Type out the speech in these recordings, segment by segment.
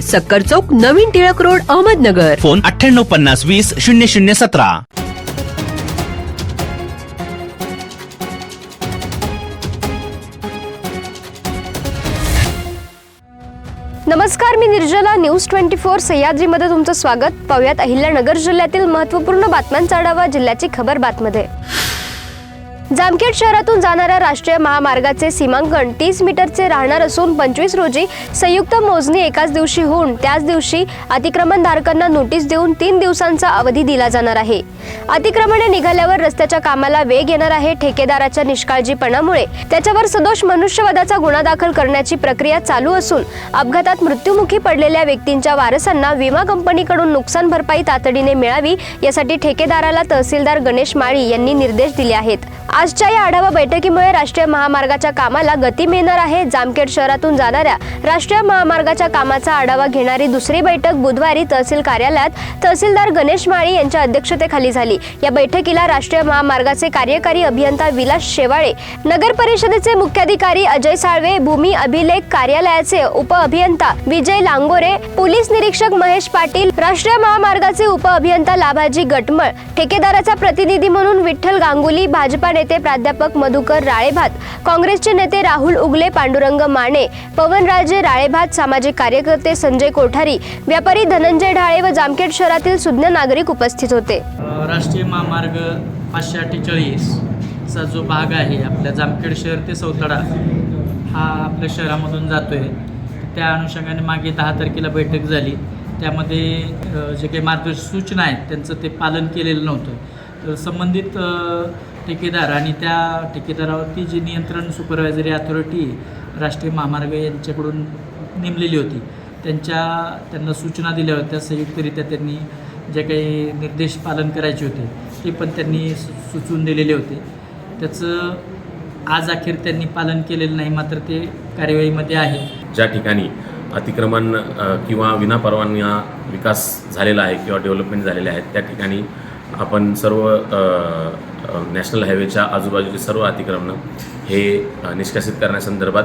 सक्कर चौक नवीन Tilak road Ahmednagar. Phone अठ्ठ्याण्णव पन्नास वीस शून्य शून्य सतरा. नमस्कार मी निर्जला न्यूज ट्वेंटी फोर सह्याद्रीमध्ये तुमचं स्वागत. पाहुयात अहिल्यानगर जिल्ह्यातील महत्त्वपूर्ण बातम्यांचा आढावा जिल्ह्याची खबर बातमध्ये. जामखेड शहरातून जाणाऱ्या राष्ट्रीय महामार्गाचे सीमांकन तीस मीटरचे राहणार असून पंचवीस रोजी संयुक्त मोजणी एकाच दिवशी होऊन त्याच दिवशी अतिक्रमणधारकांना नोटीस देऊन तीन दिवसांचा अवधी दिला जाणार आहे. अतिक्रमणे निघाल्यावर रस्त्याच्या कामाला वेग येणार आहे. ठेकेदाराच्या निष्काळजीपणामुळे त्याच्यावर सदोष मनुष्यवधाचा गुन्हा दाखल करण्याची प्रक्रिया चालू असून अपघातात मृत्युमुखी पडलेल्या व्यक्तींच्या वारसांना विमा कंपनीकडून नुकसान भरपाई तातडीने मिळावी यासाठी ठेकेदाराला तहसीलदार गणेश माळी यांनी निर्देश दिले आहेत. आजच्या या आढावा बैठकीमुळे राष्ट्रीय महामार्गाच्या कामाला गती मिळणार आहे. जामखेड शहरातून जाणाऱ्या राष्ट्रीय महामार्गाच्या कामाचा आढावा घेणारी दुसरी बैठक बुधवारी तहसील कार्यालयात तहसीलदार गणेश माळी यांच्या अध्यक्षतेखाली झाली. या बैठकीला राष्ट्रीय महामार्गाचे कार्यकारी अभियंता विलास शेवाळे नगर परिषदेचे मुख्याधिकारी अजय साळवे भूमी अभिलेख कार्यालयाचे उप अभियंता विजय लांगोरे पोलीस निरीक्षक महेश पाटील राष्ट्रीय महामार्गाचे उप अभियंता लाभाजी गटमळ ठेकेदाराचा प्रतिनिधी म्हणून विठ्ठल गांगुली भाजपा नेते प्राध्यापक मधुकर राळेभात काँग्रेसचे नेते राहुल उगले पांडुरंग माने पवनराजे राळेभात सामाजिक कार्यकर्ते संजय कोठारी व्यापारी धनंजय ढाळे व जामखेड शहरातील सुज्ञ नागरिक उपस्थित होते. राष्ट्रीय महामार्ग पाचशे अठ्ठेचाळीसचा जो भाग आहे आपल्या जामखेड शहर ते सौतडा हा आपल्या शहरामधून जातो आहे त्या अनुषंगाने मागे दहा तारखेला बैठक झाली. त्यामध्ये जे काही मार्गदर्शक सूचना आहेत त्यांचं ते पालन केलेलं नव्हतं. तर संबंधित ठेकेदार आणि त्या ठेकेदारावरती जी नियंत्रण सुपरवायझरी अथॉरिटी राष्ट्रीय महामार्ग यांच्याकडून नेमलेली होती त्यांच्या त्यांना सूचना दिल्या होत्या संयुक्तरित्या त्यांनी जे काही निर्देश पालन करायचे होते ते पण त्यांनी सु सुचवून दिलेले होते. त्याचं आज अखेर त्यांनी पालन केलेलं नाही मात्र ते कार्यवाहीमध्ये आहे. ज्या ठिकाणी अतिक्रमण किंवा विनापरवाना विकास झालेला आहे किंवा डेव्हलपमेंट झालेले आहेत त्या ठिकाणी आपण सर्व नॅशनल हायवेच्या आजूबाजूची सर्व अतिक्रमणं हे निष्कासित करण्यासंदर्भात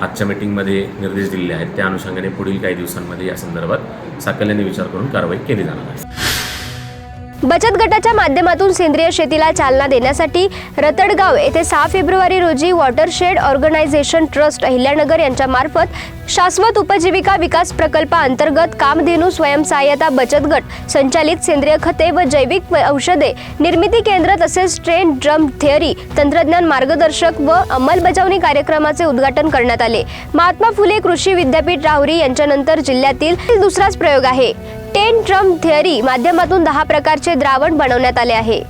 आजच्या मीटिंगमध्ये निर्देश दिलेले आहेत. त्या अनुषंगाने पुढील काही दिवसांमध्ये या संदर्भात साकल्याने विचार करून कारवाई केली जाणार आहे. बचत गटाच्या माध्यमातून सेंद्रिय शेतीला चालना देण्यासाठी रतडगाव येथे सहा फेब्रुवारी रोजी वॉटरशेड ऑर्गनायझेशन ट्रस्ट अहिल्यानगर यांच्या मार्फत शाश्वत उपजीविका विकास प्रकल्पाअंतर्गत कामधेनू स्वयंसहाय्यता बचत गट संचालित सेंद्रिय खते व जैविक औषधे निर्मिती केंद्र तसेच ट्रेन ड्रम थिअरी तंत्रज्ञान मार्गदर्शक व अंमलबजावणी कार्यक्रमाचे उद्घाटन करण्यात आले. महात्मा फुले कृषी विद्यापीठ राहुरी यांच्यानंतर जिल्ह्यातील दुसराच प्रयोग आहे. टेन ड्रम थिअरी माध्यमातून दहा प्रकारचे द्रावण बनवण्यात आले आहे.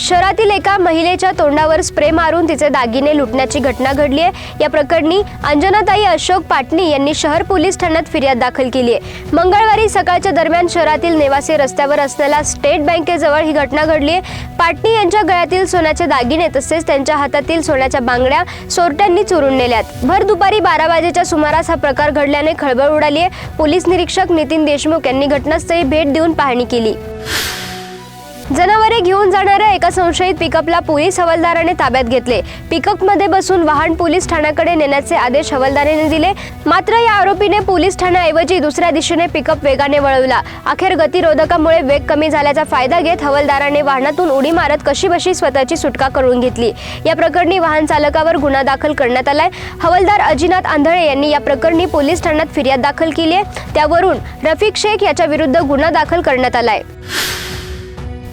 शहरातील एका महिलेच्या तोंडावर स्प्रे मारून तिचे दागिने लुटण्याची घटना घडली आहे. या प्रकरणी अंजनाताई अशोक पाटणी यांनी शहर पोलीस ठाण्यात फिर्याद दाखल केली आहे. मंगळवारी सकाळच्या दरम्यान शहरातील नेवासे रस्त्यावर असलेल्या स्टेट बँकेजवळ ही घटना घडली आहे. पाटणी यांच्या गळ्यातील सोन्याचे दागिने तसेच त्यांच्या हातातील सोन्याच्या बांगड्या चोरट्यांनी चोरून नेल्यात. भर दुपारी बारा वाजेच्या सुमारास हा प्रकार घडल्याने खळबळ उडाली आहे. पोलीस निरीक्षक नितीन देशमुख यांनी घटनास्थळी भेट देऊन पाहणी केली. जनावरे घेऊन जाणाऱ्या एका संशयित पिकअपला पोलीस हवालदाराने ताब्यात घेतले. पिकअपमध्ये बसून वाहन पोलीस ठाण्याकडे नेण्याचे आदेश हवालदाराने दिले. मात्र या आरोपीने पोलीस ठाण्याऐवजी दुसऱ्या दिशेने पिकअप वेगाने वळवला. अखेर गतिरोधकामुळे वेग कमी झाल्याचा फायदा घेत हवालदाराने वाहनातून उडी मारत कशीबशी स्वतःची सुटका करून घेतली. या प्रकरणी वाहन चालकावर गुन्हा दाखल करण्यात आलाय. हवालदार अजिनाथ आंधळे यांनी या प्रकरणी पोलीस ठाण्यात फिर्याद दाखल केली आहे. त्यावरून रफिक शेख याच्या विरुद्ध गुन्हा दाखल करण्यात आलाय.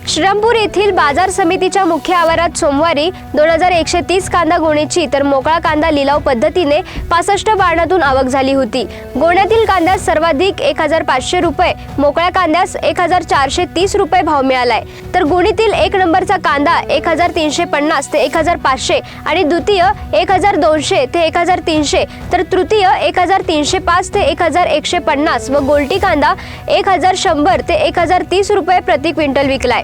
श्रीरामपूर येथील बाजार समितीच्या मुख्य आवारात सोमवारी दोन हजार एकशे तीस कांदा गोणीची तर मोकळा कांदा लिलाव पद्धतीने पासष्ट बारणातून आवक झाली होती गोण्यातील कांद्यास सर्वाधिक एक हजार पाचशे रुपये मोकळ्या कांद्यास एक हजार चारशे तीस रुपये भाव मिळालाय तर गोणीतील एक नंबरचा कांदा एक हजार तीनशे पन्नास ते एक हजार पाचशे आणि द्वितीय एक हजार दोनशे ते एक हजार तीनशे तर तृतीय एक हजार तीनशे पाच ते एक हजार एकशे पन्नास व गोल्टी कांदा एक हजार शंभर ते एक हजार तीस रुपये प्रति क्विंटल विकलाय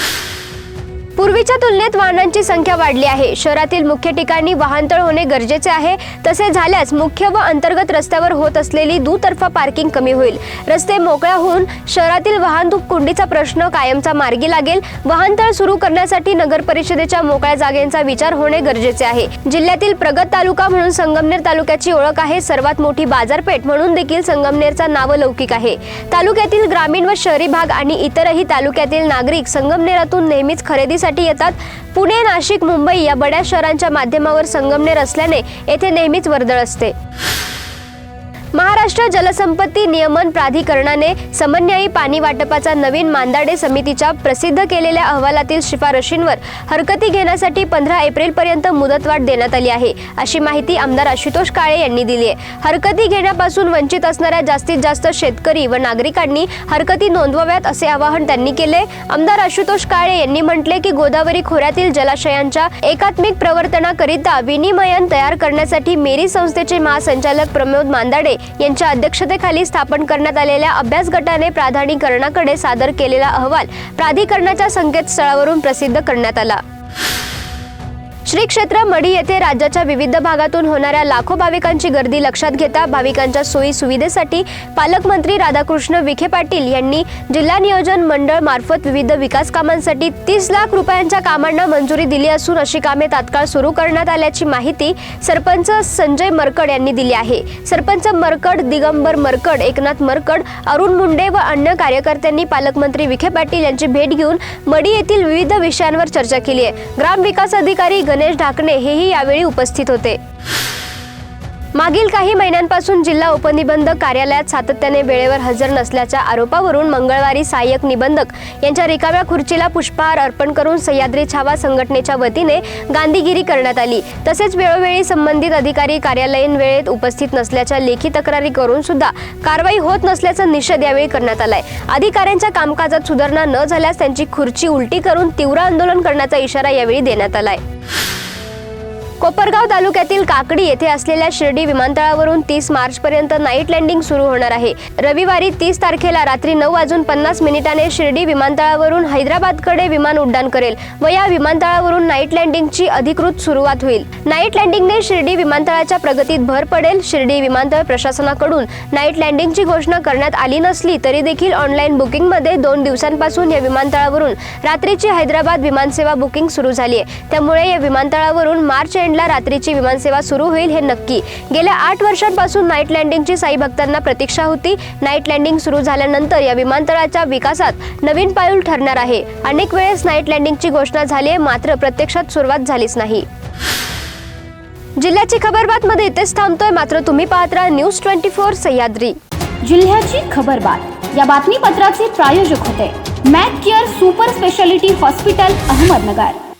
पूर्वीच्या तुलनेत वाहनांची संख्या वाढली आहे. शहरातील मुख्य ठिकाणी वाहनतळ होणे गरजेचे आहे. तसे झाल्यास मुख्य व अंतर्गत रस्त्यावर होत असलेली दुतर्फा पार्किंग कमी होईल. रस्ते मोकळ्या होऊन शहरातील वाहतूक कोंडीचा प्रश्न कायमचा मार्गी लागेल. वाहनतळ सुरू करण्यासाठी नगर परिषदेच्या मोकळ्या जागेचा विचार होणे गरजेचे आहे. जिल्ह्यातील प्रगत तालुका म्हणून संगमनेर तालुक्याची ओळख आहे. सर्वात मोठी बाजारपेठ म्हणून देखील संगमनेरचा नावलौकिक आहे. तालुक्यातील ग्रामीण व शहरी भाग आणि इतरही तालुक्यातील नागरिक संगमनेरातून नेहमीच खरेदीसाठी येतात. पुणे नाशिक मुंबई या बड्या शहरांच्या माध्यमावर संगमनेर असल्याने येथे नेहमीच वर्दळ असते. महाराष्ट्र जलसंपत्ती नियमन प्राधिकरणाने समन्यायी पाणी वाटपाचा नवीन मांदाडे समितीच्या प्रसिद्ध केलेल्या अहवालातील शिफारशींवर हरकती घेण्यासाठी पंधरा एप्रिल पर्यंत मुदतवाढ देण्यात आली आहे अशी माहिती आमदार आशुतोष काळे यांनी दिली आहे. हरकती घेण्यापासून वंचित असणाऱ्या जास्तीत जास्त शेतकरी व नागरिकांनी हरकती नोंदवाव्यात असे आवाहन त्यांनी केले आमदार आशुतोष काळे यांनी म्हटले की गोदावरी खोऱ्यातील जलाशयांच्या एकात्मिक प्रवर्तनाकरिता विनिमयन तयार करण्यासाठी मेरी संस्थेचे महासंचालक प्रमोद मांदाडे यांच्या अध्यक्षतेखाली स्थापन करण्यात आलेल्या अभ्यास गटाने प्राधानिकरणाकडे सादर केलेला अहवाल प्राधिकरणाच्या संकेतस्थळावरून प्रसिद्ध करण्यात आला. श्री क्षेत्र मढी येथे राज्याच्या विविध भागातून होणाऱ्या लाखो भाविकांची गर्दी लक्षात घेता भाविकांच्या सोयी सुविधेसाठी पालकमंत्री राधाकृष्ण विखे पाटील यांनी जिल्हा नियोजन मंडळ मार्फत विविध विकास कामांसाठी तीस लाख रुपयांच्या कामांना मंजुरी दिली असून अशी कामे तात्काळ सुरू करण्यात आल्याची माहिती सरपंच संजय मरकड यांनी दिली आहे. सरपंच मरकड दिगंबर मरकड एकनाथ मरकड अरुण मुंडे व अन्य कार्यकर्त्यांनी पालकमंत्री विखे पाटील यांची भेट घेऊन मडी येथील विविध विषयांवर चर्चा केली आहे. ग्रामविकास अधिकारी गणेश ढाकणे हेही यावेळी उपस्थित होते. मागील काही महिन्यांपासून जिल्हा उपनिबंधक कार्यालयात सातत्याने वेळेवर हजर नसल्याच्या आरोपावरून मंगळवारी सहाय्यक निबंधक यांच्या रिकाम्या खुर्चीला पुष्पहार अर्पण करून सह्याद्री छावा संघटनेच्या वतीने गांधीगिरी करण्यात आली. तसेच वेळोवेळी संबंधित अधिकारी कार्यालयीन वेळेत उपस्थित नसल्याच्या लेखी तक्रारी करून सुद्धा कारवाई होत नसल्याचा निषेध यावेळी करण्यात आलाय. अधिकाऱ्यांच्या कामकाजात सुधारणा न झाल्यास त्यांची खुर्ची उलटी करून तीव्र आंदोलन करण्याचा इशारा यावेळी देण्यात आलाय. कोपरगाव तालुक्यातील काकडी येथे असलेल्या शिर्डी विमानतळावरून तीस मार्च पर्यंत नाईट लँडिंग सुरू होणार आहे. रविवारी तीस तारखेला रात्री नऊ वाजून पन्नास मिनिटाने शिर्डी विमानतळावरून हैदराबादकडे विमान उड्डाण करेल व या विमानतळावरून नाईट लँडिंगची अधिकृत सुरुवात होईल. नाईट लँडिंगने शिर्डी विमानतळाच्या प्रगतीत भर पडेल. शिर्डी विमानतळ प्रशासनाकडून नाईट लँडिंगची घोषणा करण्यात आली नसली तरी देखील ऑनलाईन बुकिंगमध्ये दोन दिवसांपासून या विमानतळावरून रात्रीची हैदराबाद विमानसेवा बुकिंग सुरू झाली आहे. त्यामुळे या विमानतळावरून मार्च एंडला रात्रीची विमानसेवा सुरू होईल हे नक्की. गेल्या आठ वर्षांपासून नाईट लँडिंगची साई भक्तांना प्रतीक्षा होती. नाईट लँडिंग सुरू झाल्यानंतर या विमानतळाच्या विकासात नवीन पाऊल ठरणार आहे. अनेक वेळेस नाईट लँडिंगची घोषणा झाली आहे मात्र प्रत्यक्षात सुरुवात झालीच नाही. जिल्ह्याची खबरबातमध्ये इथेच थांबतोय मात्र तुम्ही पाहत राहा न्यूज ट्वेंटी फोर सह्याद्री. जिल्ह्याची खबरबात. या बातमीपत्राचे प्रायोजक होते. Mac care super speciality hospital Ahmednagar.